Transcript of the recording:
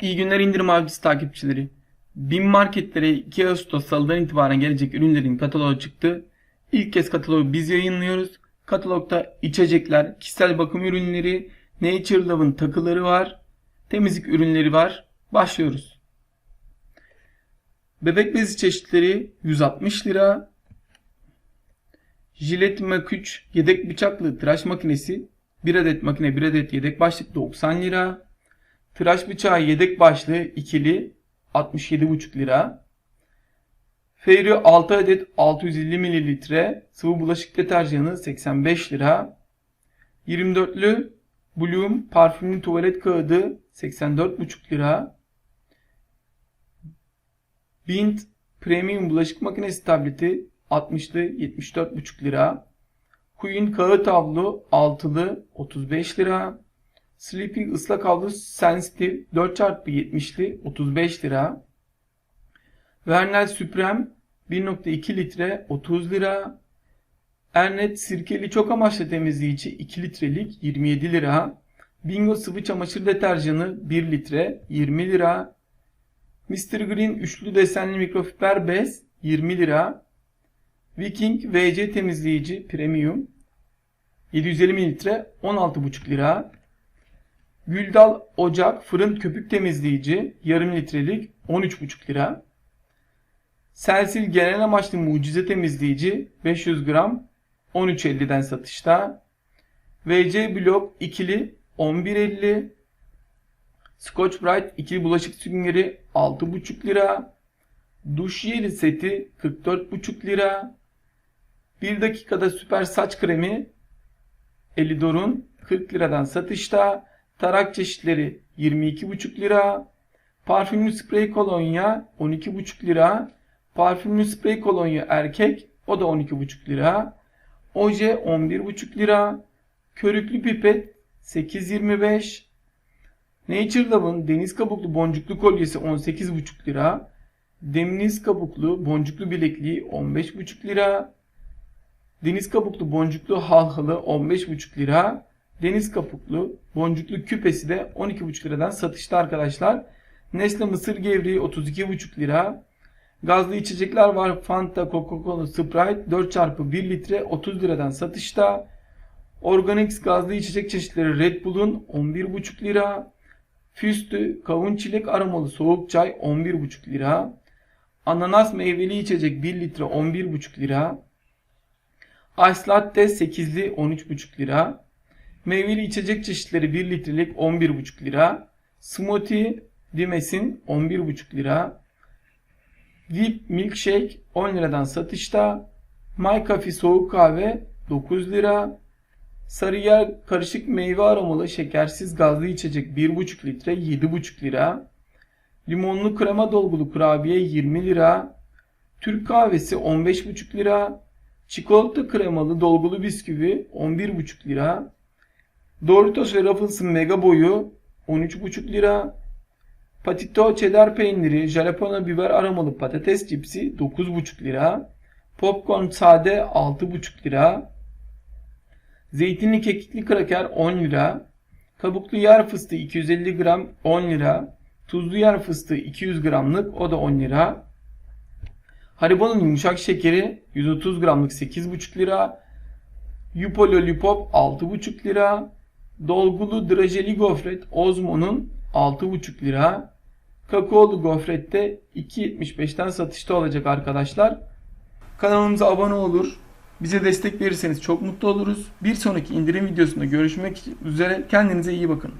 İyi günler indirim avcısı takipçileri. BİM marketlere 2 Ağustos salıdan itibaren gelecek ürünlerin kataloğu çıktı. İlk kez kataloğu biz yayınlıyoruz. Katalogda içecekler, kişisel bakım ürünleri, Nature Love'ın takıları var. Temizlik ürünleri var. Başlıyoruz. Bebek bezi çeşitleri 160 lira. Jilet Mac 3 yedek bıçaklı tıraş makinesi 1 adet makine 1 adet yedek başlık 90 lira. Tıraş bıçağı yedek başlığı ikili 67,5 lira. Fairy 6 adet 650 mililitre sıvı bulaşık deterjanı 85 lira. 24'lü Bloom parfümlü tuvalet kağıdı 84,5 lira. Bint Premium bulaşık makinesi tableti 60'lı 74,5 lira. Queen kağıt havlu 6'lı 35 lira. Sleeping ıslak havlu Sensitive 4x70'li 35 lira. Vernel Supreme 1.2 litre 30 lira. Ernet sirkeli çok amaçlı temizleyici 2 litrelik 27 lira. Bingo sıvı çamaşır deterjanı 1 litre 20 lira. Mr. Green üçlü desenli mikrofiber bez 20 lira. Viking VC temizleyici premium 750 mililitre 16,5 lira. Güldal ocak fırın köpük temizleyici yarım litrelik 13,5 lira. Selsil genel amaçlı mucize temizleyici 500 gram 13.50'den satışta. VC blok ikili 11.50. Scotch Brite ikili bulaşık süngeri 6,5 lira. Duş jeli seti 44,5 lira. 1 dakikada süper saç kremi Elidor'un 40 liradan satışta. Tarak çeşitleri 22,5 lira. Parfümlü sprey kolonya 12,5 lira. Parfümlü sprey kolonya erkek o da 12,5 lira. Oje 11,5 lira. Körüklü pipet 8,25. Nature Love'ın deniz kabuklu boncuklu kolyesi 18,5 lira. Deniz kabuklu boncuklu bilekliği 15,5 lira. Deniz kabuklu boncuklu halhalı 15,5 lira. Deniz kabuklu boncuklu küpesi de 12,5 liradan satışta arkadaşlar. Nesle mısır gevreği 32,5 lira. Gazlı içecekler var. Fanta, Coca-Cola, Sprite 4x1 litre 30 liradan satışta. Organix gazlı içecek çeşitleri Red Bull'un 11,5 lira. Füstü, kavun çilek aromalı soğuk çay 11,5 lira. Ananas meyveli içecek 1 litre 11,5 lira. Ice Latte 8'li 13,5 lira. Meyveli içecek çeşitleri 1 litrelik 11,5 lira. Smoothie Dimes'in 11,5 lira. Deep Milkshake 10 liradan satışta. My Coffee soğuk kahve 9 lira. Sarıyer karışık meyve aromalı şekersiz gazlı içecek 1,5 litre 7,5 lira. Limonlu krema dolgulu kurabiye 20 lira. Türk kahvesi 15,5 lira. Çikolata kremalı dolgulu bisküvi 11,5 lira. Doritos ve Ruffles'ın mega boyu 13,5 lira. Patito cheddar peyniri, jalapeno biber aromalı patates cipsi 9,5 lira. Popcorn sade 6,5 lira. Zeytinli kekikli kraker 10 lira. Kabuklu yer fıstığı 250 gram 10 lira. Tuzlu yer fıstığı 200 gramlık o da 10 lira. Haribo'nun yumuşak şekeri 130 gramlık 8,5 lira. Yupo Lollipop 6,5 lira. Dolgulu drajeli gofret Ozmo'nun 6,5 lira. Kakaolu gofret de 2.75'ten satışta olacak arkadaşlar. Kanalımıza abone olur. Bize destek verirseniz çok mutlu oluruz. Bir sonraki indirim videosunda görüşmek üzere. Kendinize iyi bakın.